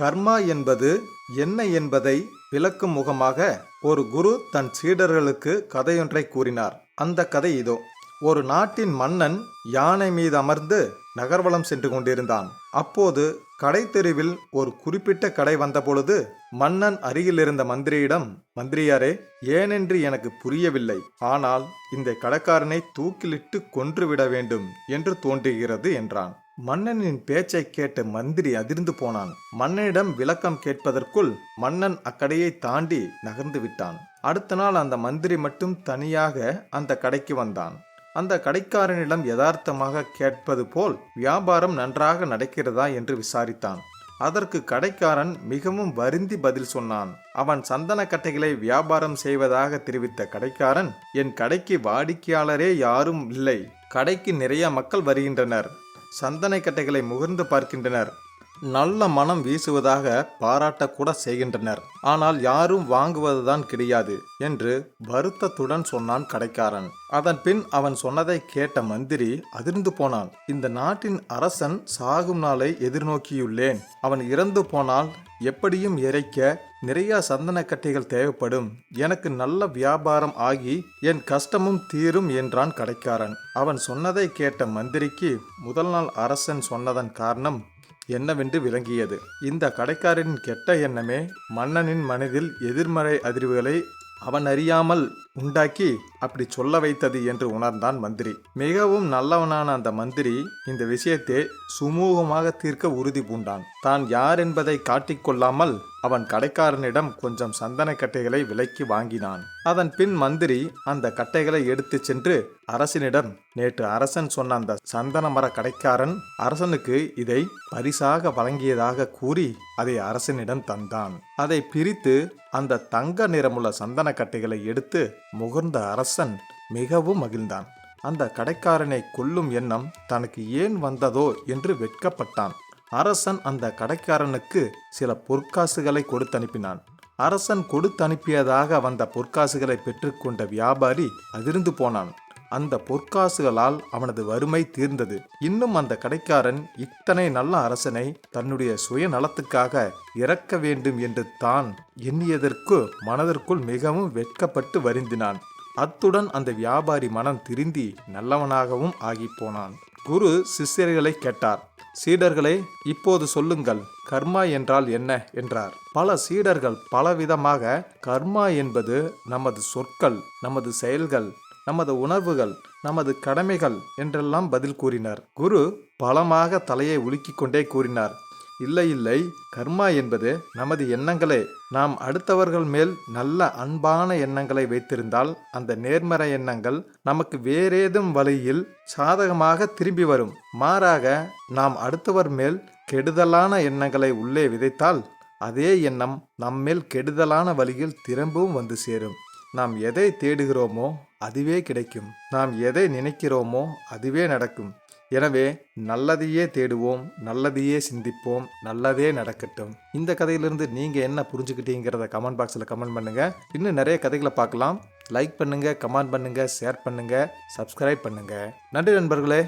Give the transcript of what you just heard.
கர்மா என்பது என்ன என்பதை விளக்கும் முகமாக ஒரு குரு தன் சீடர்களுக்கு கதையொன்றை கூறினார். அந்த கதை இதோ. ஒரு நாட்டின் மன்னன் யானை மீது அமர்ந்து நகர்வலம் சென்று கொண்டிருந்தான். அப்போது கடை தெருவில் ஒரு குறிப்பிட்ட கடை வந்தபொழுது மன்னன் அருகில் இருந்த மந்திரியிடம் மந்திரியாரே ஏனென்று எனக்கு புரியவில்லை. ஆனால் இந்த கடைக்காரனை தூக்கிலிட்டு கொன்றுவிட வேண்டும் என்று தோன்றுகிறது என்றான். மன்னனின் பேச்சை கேட்ட மந்திரி அதிர்ந்து போனான். மன்னனிடம் விளக்கம் கேட்பதற்குள் மன்னன் அக்கடையை தாண்டி நகர்ந்து விட்டான். அடுத்த நாள் அந்த மந்திரி மட்டும் தனியாக அந்த கடைக்கு வந்தான். அந்த கடைக்காரனிடம் யதார்த்தமாக கேட்பது போல் வியாபாரம் நன்றாக நடக்கிறதா என்று விசாரித்தான். அதற்கு கடைக்காரன் மிகவும் வருந்தி பதில் சொன்னான். அவன் சந்தன கட்டைகளை வியாபாரம் செய்வதாக தெரிவித்த கடைக்காரன் என் கடைக்கு வாடிக்கையாளரே யாரும் இல்லை. கடைக்கு நிறைய மக்கள் வருகின்றனர். சந்தனைக்கட்டைகளை கட்டைகளை முகர்ந்து பார்க்கின்றனர். நல்ல மனம் வீசுவதாக பாராட்டக்கூட செய்கின்றனர். ஆனால் யாரும் வாங்குவதுதான் கிடையாது என்று வருத்தத்துடன் சொன்னான் கடைக்காரன். அதன் பின் அவன் சொன்னதை கேட்ட மந்திரி அதிர்ந்து போனான். இந்த நாட்டின் அரசன் சாகும் நாளை எதிர்நோக்கியுள்ளேன். அவன் இறந்து போனால் எப்படியும் இறைக்க நிறையா சந்தனக்கட்டைகள் தேவைப்படும். எனக்கு நல்ல வியாபாரம் ஆகி என் கஷ்டமும் தீரும் என்றான் கடைக்காரன். அவன் சொன்னதை கேட்ட மந்திரிக்கு முதல் நாள் அரசன் சொன்னதன் காரணம் என்னவென்று விளங்கியது. இந்த கடைக்காரனின் கெட்ட எண்ணமே மன்னனின் மனதில் எதிர்மறை அதிர்வுகளை அவன் அறியாமல் உண்டாக்கி அப்படி சொல்ல வைத்தது என்று உணர்ந்தான் மந்திரி. மிகவும் நல்லவனான அந்த மந்திரி இந்த விஷயத்தை சுமூகமாக தீர்க்க உறுதி பூண்டான். தான் யார் என்பதை காட்டிக்கொள்ளாமல் அவன் கடைக்காரனிடம் கொஞ்சம் சந்தன கட்டைகளை விலைக்கு வாங்கினான். அதன் பின் மந்திரி அந்த கட்டைகளை எடுத்து சென்று அரசனிடம் நேற்று அரசன் சொன்ன அந்த சந்தன மர கடைக்காரன் அரசனுக்கு இதை பரிசாக வழங்கியதாக கூறி அதை அரசனிடம் தந்தான். அதை பிரித்து அந்த தங்க நிறமுள்ள சந்தன கட்டைகளை எடுத்து முகர்ந்த அரசன் மிகவும் மகிழ்ந்தான். அந்த கடைக்காரனை கொல்லும் எண்ணம் தனக்கு ஏன் வந்ததோ என்று வெட்கப்பட்டான். அரசன் அந்த கடைக்காரனுக்கு சில பொற்காசுகளை கொடுத்து அனுப்பினான். அரசன் கொடுத்து அனுப்பியதாக வந்த பொற்காசுகளை பெற்றுக்கொண்ட வியாபாரி அதிர்ந்து போனான். அந்த பொற்காசுகளால் அவனது வறுமை தீர்ந்தது. இன்னும் அந்த கடைக்காரன் இத்தனை நல்ல அரசனை தன்னுடைய சுயநலத்துக்காக இறக்க வேண்டும் என்று தான் எண்ணியதற்கு மனதிற்குள் மிகவும் வெட்கப்பட்டு வருந்தினான். அத்துடன் அந்த வியாபாரி மனம் திருந்தி நல்லவனாகவும் ஆகிப் போனான். குரு சிஷ்யர்களை கேட்டார். சீடர்களே இப்போது சொல்லுங்கள் கர்மா என்றால் என்ன? என்றார். பல சீடர்கள் பலவிதமாக கர்மா என்பது நமது சொற்கள் நமது செயல்கள் நமது உணர்வுகள் நமது கடமைகள் என்றெல்லாம் பதில் கூறினார். குரு பலமாக தலையை உலுக்கிக் கொண்டே கூறினார். இல்லை இல்லை. கர்மா என்பது நமது எண்ணங்களே. நாம் அடுத்தவர்கள் மேல் நல்ல அன்பான எண்ணங்களை வைத்திருந்தால் அந்த நேர்மறை எண்ணங்கள் நமக்கு வேறேதும் வழியில் சாதகமாக திரும்பி வரும். மாறாக நாம் அடுத்தவர் மேல் கெடுதலான எண்ணங்களை உள்ளே விதைத்தால் அதே எண்ணம் நம்மேல் கெடுதலான வழியில் திரும்பவும் வந்து சேரும். நாம் எதை தேடுகிறோமோ அதுவே கிடைக்கும். நாம் எதை நினைக்கிறோமோ அதுவே நடக்கும். எனவே நல்லதையே தேடுவோம் நல்லதையே சிந்திப்போம் நல்லதே நடக்கட்டும். இந்த கதையிலிருந்து நீங்கள் என்ன புரிஞ்சுக்கிட்டீங்கிறத கமெண்ட் பாக்ஸில் கமெண்ட் பண்ணுங்கள் இன்னும் நிறைய கதைகளை பார்க்கலாம். லைக் பண்ணுங்கள் கமெண்ட் பண்ணுங்கள் ஷேர் பண்ணுங்கள் சப்ஸ்கிரைப் பண்ணுங்கள் நன்றி நண்பர்களே.